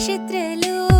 నక్షత్రలు.